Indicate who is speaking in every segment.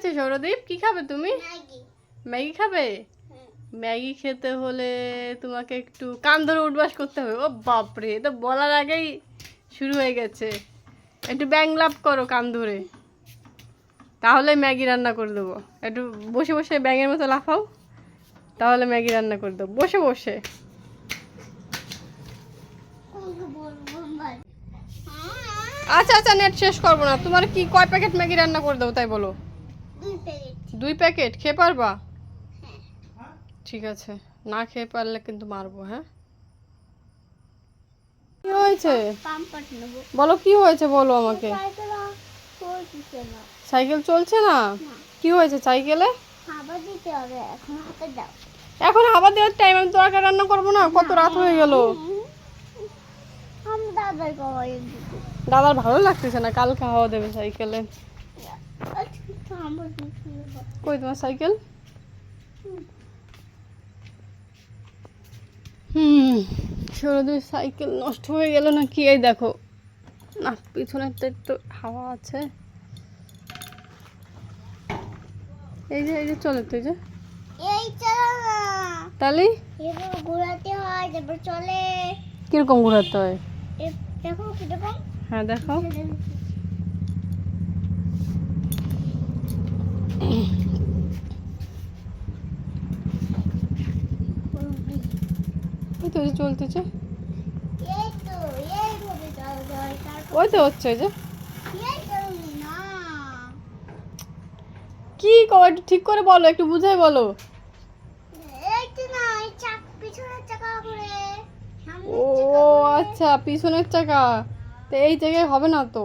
Speaker 1: হয়েছে সৌরদীপ? কি খাবে তুমি?
Speaker 2: ম্যাগি।
Speaker 1: খাবে? ম্যাগি খেতে হলে তোমাকে একটু কান ধরে উঠবাস করতে হবে। ও বাপরে তো বলার আগেই শুরু হয়ে গেছে। একটু ব্যাংলাপ করো কান ধরে তাহলে ম্যাগি রান্না করে দেবো। একটু বসে বসে ব্যাঙের মতো লাফাও তাহলে ম্যাগি রান্না করে দেবো। বসে বসে। আচ্ছা আচ্ছা নেট শেষ করব না। তোমার কি কয় প্যাকেট ম্যাগি রান্না করে দেবো তাই বলো।
Speaker 2: দুই প্যাকেট।
Speaker 1: খেয়ে পারবা? ঠিক আছে। না খেয়ে পারলে কিন্তু মারবো হ্যাঁ? কি হয়েছে? বলো কি হয়েছে বলো আমাকে।
Speaker 2: সাইকেল চলছে না?
Speaker 1: কি হয়েছে সাইকেলে?
Speaker 2: হবে এখন
Speaker 1: আবার দেওয়ার টাইম আমি তরকারি রান্না করব না। কত রাত হয়ে গেল।
Speaker 2: দাদার
Speaker 1: ভালো লাগতেছে না? কাল খাওয়া দেবে সাইকেলে।
Speaker 2: আমার
Speaker 1: কই তোমার সাইকেল? হুম সাইকেল নষ্ট হয়ে গেল না কি এই দেখো। না পিছনেরটা একটু হাওয়া আছে। এই যে এই যে চলে তুই যে।
Speaker 2: এই চলো
Speaker 1: তাহলে
Speaker 2: ঘোরাতে হয় তারপর চলে।
Speaker 1: কীরকম ঘোরাতে হয়?
Speaker 2: দেখো কীরকম?
Speaker 1: হ্যাঁ দেখো তো এই চলতেছে।
Speaker 2: তো এইভাবে চলো যায় তারপর
Speaker 1: ওই তো হচ্ছে যে। কি একটু ঠিক করে বলো একটু বুঝাই বলো। ও আচ্ছা পিছনের চাকা। তো এই জায়গায় হবে না তো।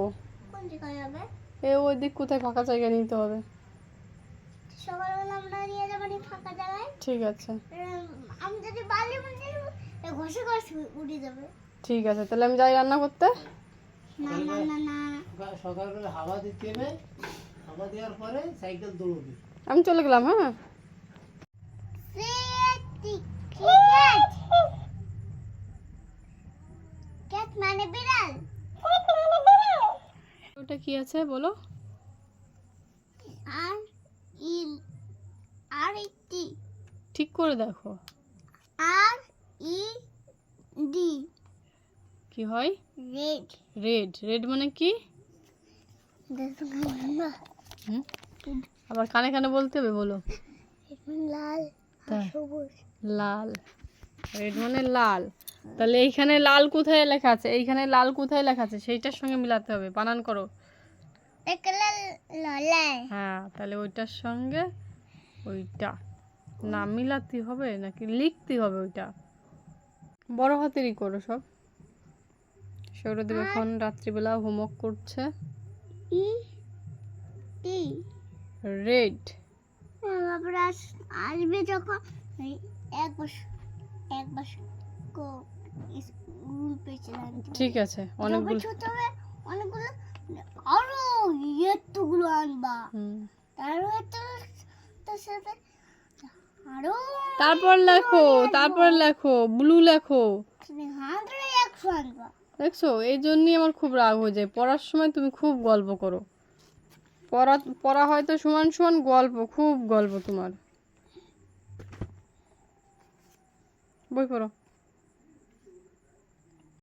Speaker 1: এ ওই দিক কোথায় ফাঁকা জায়গা নিতে হবে।
Speaker 2: সকালবেলা আমরা নিয়ে যাব ফাঁকা জায়গায়।
Speaker 1: ঠিক আছে
Speaker 2: এরম আমি যদি বালি মধ্যে ঘষে ঘষে উড়ে যাবে।
Speaker 1: ঠিক আছে তাহলে আমি যাই রান্না করতে?
Speaker 2: না না না না।
Speaker 3: সকালবেলা হাওয়া দিতে হবে হাওয়া দেওয়ার পরে সাইকেল দৌড়বে।
Speaker 1: আমি চলে গেলাম হ্যাঁ?
Speaker 2: মানে বিড়াল।
Speaker 1: ওটা কি আছে বলো?
Speaker 2: আর ইল আর একটি।
Speaker 1: ঠিক করে দেখো।
Speaker 2: R E D.
Speaker 1: কি হয়?
Speaker 2: রেড।
Speaker 1: রেড। রেড মানে কি? আবার কানে কানে বলতে হবে বলো।
Speaker 2: লাল
Speaker 1: লাল। রেড মানে লাল। তাহলে এইখানে লাল কোথায় লেখা আছে? এইখানে লাল কোথায় লেখা আছে? সেইটার সঙ্গে মিলাতে হবে। বানান করো। হ্যাঁ তাহলে ওইটার সঙ্গে ওইটা। না মিলাতে হবে নাকি লিখতে হবে ওইটা? বড় হাতেরই করো সব। সৌরদেব এখন রাত্রিবেলা হোমওয়ার্ক করছে। রেড।
Speaker 2: তারপরে আসবে যখন। এক বছর এক বছর কো স্কুল পেয়েছিলাম
Speaker 1: ঠিক আছে অনেকগুলো
Speaker 2: অনেকগুলো আরও এতগুলো আনবা। আরও এত তার সাথে
Speaker 1: তারপর লেখো তারপর লেখো ব্লু লেখো। দেখছ এই জন্যই আমার খুব রাগ হয়ে যায়। পড়ার সময় তুমি খুব গল্প করো। পড়া পড়া হয়তো সমান সমান গল্প খুব গল্প তোমার। বই পড়ো।